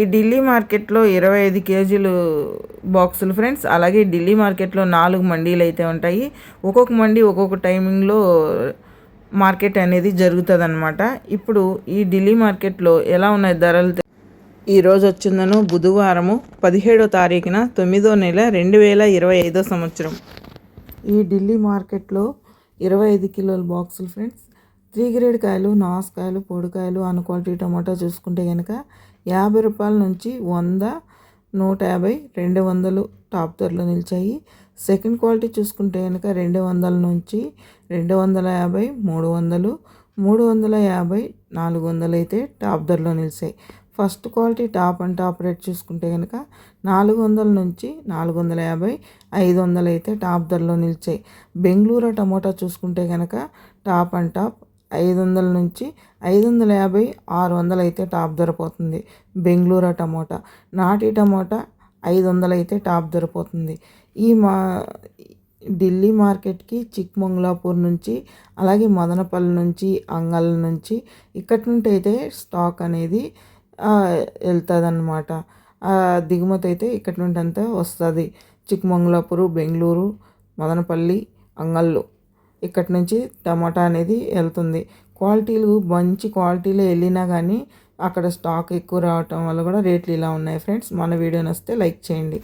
ఈ ఢిల్లీ మార్కెట్లో ఇరవై ఐదు కేజీలు బాక్సులు ఫ్రెండ్స్. అలాగే ఢిల్లీ మార్కెట్లో నాలుగు మండీలు అయితే ఉంటాయి. ఒక్కొక్క మండీ ఒక్కొక్క టైమింగ్లో మార్కెట్ అనేది జరుగుతుంది అనమాట ఇప్పుడు ఈ ఢిల్లీ మార్కెట్లో ఎలా ఉన్నాయి ధరలు? ఈరోజు వచ్చిందను బుధవారము పదిహేడో తారీఖున తొమ్మిదో నెల రెండు వేల ఇరవై ఐదో సంవత్సరం. ఈ ఢిల్లీ మార్కెట్లో ఇరవై ఐదు కిలోల బాక్సులు ఫ్రెండ్స్. త్రీ గ్రేడ్ కాయలు నాసుకాయలు పొడికాయలు అన్ క్వాలిటీ టమాటా చూసుకుంటే కనుక యాభై రూపాయల నుంచి వంద నూట యాభై రెండు వందలు టాప్ ధరలో నిలిచాయి. సెకండ్ క్వాలిటీ చూసుకుంటే కనుక రెండు వందల నుంచి రెండు వందల యాభై మూడు వందలు మూడు వందల యాభై నాలుగు వందలు అయితే టాప్ ధరలో నిలిచాయి. First quality top and top rate చూసుకుంటే కనుక నాలుగు వందల నుంచి నాలుగు వందల యాభై ఐదు వందలు అయితే టాప్ ధరలో నిలిచాయి. బెంగళూరు టమోటా చూసుకుంటే కనుక టాప్ అండ్ టాప్ ఐదు వందల నుంచి ఐదు వందల యాభై ఆరు వందలు అయితే టాప్ ధర పోతుంది. బెంగళూరు టమోటా. నాటి టమోటా ఐదు వందలు అయితే టాప్ ధర పోతుంది. ఈ మా ఢిల్లీ మార్కెట్కి చిక్మంగళాపూర్ నుంచి అలాగే మదనపల్లి నుంచి అంగల్ నుంచి ఇక్కడి నుండి అయితే స్టాక్ అనేది వెళ్తుంది అనమాట దిగుమతి అయితే ఇక్కడి నుండి అంతా వస్తుంది. చిక్మంగళాపూర్ బెంగళూరు మదనపల్లి అంగళ్ళు. ఇక్కడి నుంచి టమాటా అనేది వెళ్తుంది. క్వాలిటీలు మంచి క్వాలిటీలో వెళ్ళినా కానీ అక్కడ స్టాక్ ఎక్కువ రావటం వల్ల కూడా రేట్లు ఇలా ఉన్నాయి ఫ్రెండ్స్. మన వీడియో వస్తే లైక్ చేయండి.